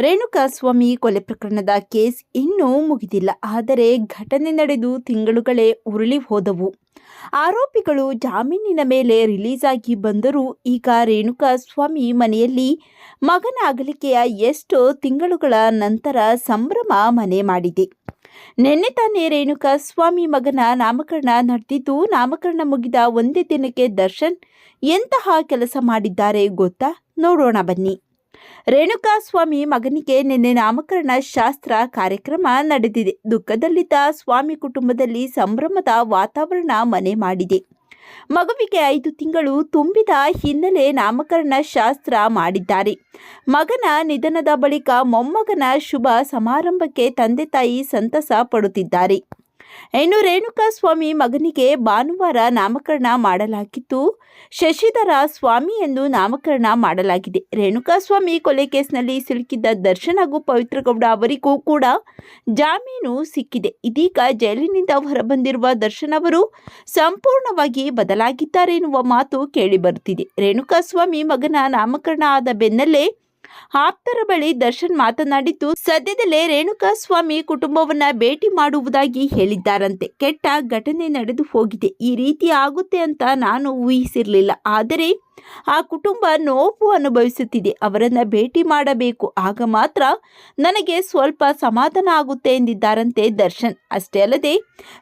ರೇಣುಕಾಸ್ವಾಮಿ ಕೊಲೆ ಪ್ರಕರಣದ ಕೇಸ್ ಇನ್ನೂ ಮುಗಿದಿಲ್ಲ. ಆದರೆ ಘಟನೆ ನಡೆದು ತಿಂಗಳುಗಳೇ ಉರುಳಿ ಹೋದವು. ಆರೋಪಿಗಳು ಜಾಮೀನಿನ ಮೇಲೆ ರಿಲೀಸ್ ಆಗಿ ಬಂದರೂ ಈಗ ರೇಣುಕಾಸ್ವಾಮಿ ಮನೆಯಲ್ಲಿ ಮಗನ ಅಗಲಿಕೆಯ ಎಷ್ಟೋ ತಿಂಗಳುಗಳ ನಂತರ ಸಂಭ್ರಮ ಮನೆ ಮಾಡಿದೆ. ನಿನ್ನೆ ತಾನೇ ರೇಣುಕಾಸ್ವಾಮಿ ಮಗನ ನಾಮಕರಣ ನಡೆದಿದ್ದು, ನಾಮಕರಣ ಮುಗಿದ ಒಂದೇ ದಿನಕ್ಕೆ ದರ್ಶನ್ ಎಂತಹ ಕೆಲಸ ಮಾಡಿದ್ದಾರೆ ಗೊತ್ತಾ? ನೋಡೋಣ ಬನ್ನಿ. ರೇಣುಕಾಸ್ವಾಮಿ ಮಗನಿಗೆ ನಿನ್ನೆ ನಾಮಕರಣ ಶಾಸ್ತ್ರ ಕಾರ್ಯಕ್ರಮ ನಡೆದಿದೆ. ದುಃಖದಲ್ಲಿದ್ದ ಸ್ವಾಮಿ ಕುಟುಂಬದಲ್ಲಿ ಸಂಭ್ರಮದ ವಾತಾವರಣ ಮನೆ ಮಾಡಿದೆ. ಮಗುವಿಗೆ ಐದು ತಿಂಗಳು ತುಂಬಿದ ಹಿನ್ನೆಲೆ ನಾಮಕರಣ ಶಾಸ್ತ್ರ ಮಾಡಿದ್ದಾರೆ. ಮಗನ ನಿಧನದ ಬಳಿಕ ಮೊಮ್ಮಗನ ಶುಭ ಸಮಾರಂಭಕ್ಕೆ ತಂದೆ ತಾಯಿ ಸಂತಸ ಪಡುತ್ತಿದ್ದಾರೆ. ಇನ್ನು ರೇಣುಕಾಸ್ವಾಮಿ ಮಗನಿಗೆ ಭಾನುವಾರ ನಾಮಕರಣ ಮಾಡಲಾಗಿದ್ದು ಶಶಿಧರ ಸ್ವಾಮಿ ಎಂದು ನಾಮಕರಣ ಮಾಡಲಾಗಿದೆ. ರೇಣುಕಾಸ್ವಾಮಿ ಕೊಲೆ ಕೇಸ್ನಲ್ಲಿ ಸಿಲುಕಿದ್ದ ದರ್ಶನ್ ಹಾಗೂ ಪವಿತ್ರಗೌಡ ಅವರಿಗೂ ಕೂಡ ಜಾಮೀನು ಸಿಕ್ಕಿದೆ. ಇದೀಗ ಜೈಲಿನಿಂದ ಹೊರಬಂದಿರುವ ದರ್ಶನ್ ಅವರು ಸಂಪೂರ್ಣವಾಗಿ ಬದಲಾಗಿದ್ದಾರೆ ಎನ್ನುವ ಮಾತು ಕೇಳಿಬರುತ್ತಿದೆ ರೇಣುಕಾಸ್ವಾಮಿ ಮಗನ ನಾಮಕರಣ ಆದ ಬೆನ್ನಲ್ಲೇ ಆಪ್ತರ ಬಳಿ ದರ್ಶನ್ ಮಾತನಾಡಿದ್ದು, ಸದ್ಯದಲ್ಲೇ ರೇಣುಕಾಸ್ವಾಮಿ ಕುಟುಂಬವನ್ನ ಭೇಟಿ ಮಾಡುವುದಾಗಿ ಹೇಳಿದ್ದಾರಂತೆ. ಕೆಟ್ಟ ಘಟನೆ ನಡೆದು ಹೋಗಿದೆ. ಈ ರೀತಿ ಆಗುತ್ತೆ ಅಂತ ನಾನು ಊಹಿಸಿರಲಿಲ್ಲ. ಆದರೆ ಆ ಕುಟುಂಬ ನೋವು ಅನುಭವಿಸುತ್ತಿದೆ. ಅವರನ್ನ ಭೇಟಿ ಮಾಡಬೇಕು. ಆಗ ಮಾತ್ರ ನನಗೆ ಸ್ವಲ್ಪ ಸಮಾಧಾನ ಆಗುತ್ತೆ ಎಂದಿದ್ದಾರಂತೆ ದರ್ಶನ್. ಅಷ್ಟೇ ಅಲ್ಲದೆ,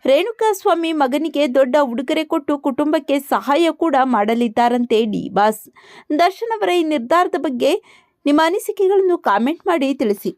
ರೇಣುಕಾಸ್ವಾಮಿ ಮಗನಿಗೆ ದೊಡ್ಡ ಉಡುಗೊರೆ ಕೊಟ್ಟು ಕುಟುಂಬಕ್ಕೆ ಸಹಾಯ ಕೂಡ ಮಾಡಲಿದ್ದಾರಂತೆ ಡಿ. ಬಾಸ್. ದರ್ಶನ್ ಅವರ ಈ ನಿರ್ಧಾರದ ಬಗ್ಗೆ ನಿಮ್ಮ ಅನಿಸಿಕೆಗಳನ್ನು ಕಾಮೆಂಟ್ ಮಾಡಿ ತಿಳಿಸಿ.